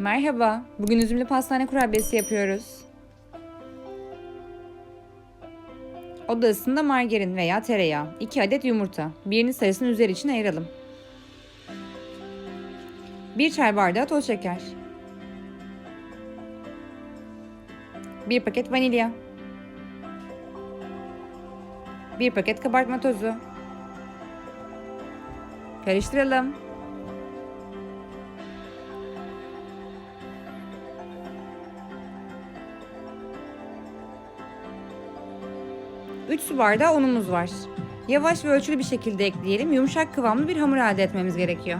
Merhaba, bugün üzümlü pastane kurabiyesi yapıyoruz. Oda ısısında margarin veya tereyağı, 2 adet yumurta, birinin sayısını üzeri için ayıralım. 1 çay bardağı toz şeker. 1 paket vanilya. 1 paket kabartma tozu. Karıştıralım. 3 su bardağı unumuz var. Yavaş ve ölçülü bir şekilde ekleyelim. Yumuşak kıvamlı bir hamur elde etmemiz gerekiyor.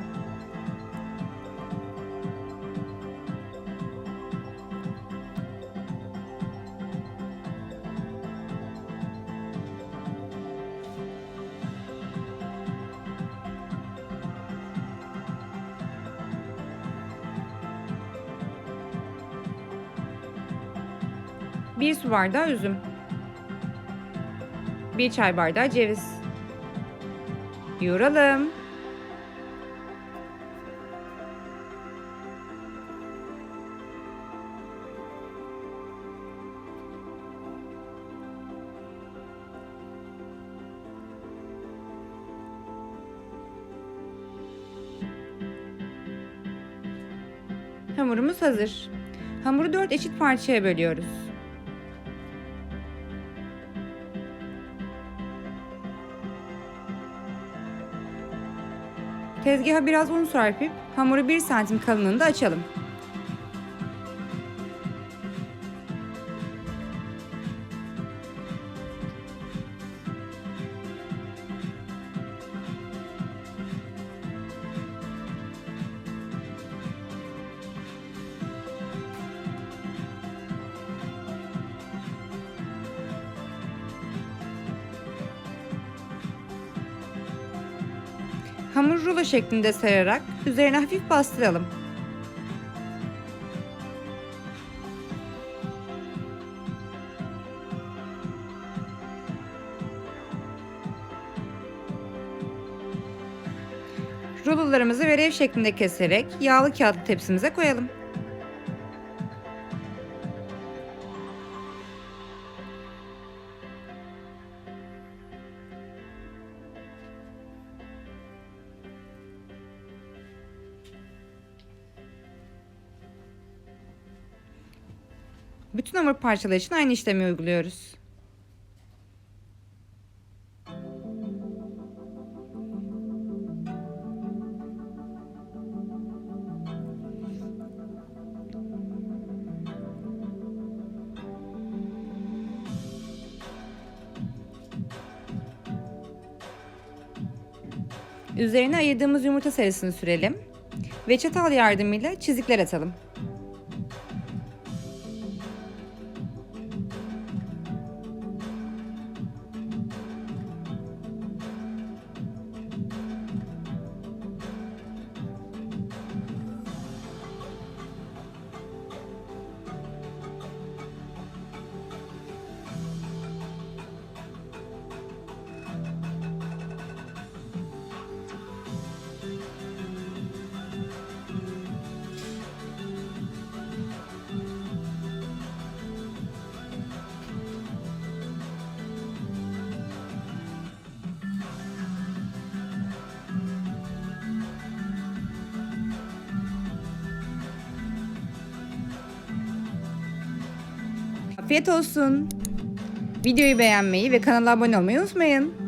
Bir su bardağı üzüm. 1 çay bardağı ceviz. Yoğuralım. Hamurumuz hazır. Hamuru 4 eşit parçaya bölüyoruz. Tezgaha biraz un serpip hamuru 1 santim kalınlığında açalım. Hamur rulo şeklinde sararak üzerine hafif bastıralım. Rulolarımızı verev şeklinde keserek yağlı kağıtlı tepsimize koyalım. Bütün hamur parçaları için aynı işlemi uyguluyoruz. Üzerine ayırdığımız yumurta sarısını sürelim ve çatal yardımıyla çizikler atalım. Afiyet olsun. Videoyu beğenmeyi ve kanala abone olmayı unutmayın.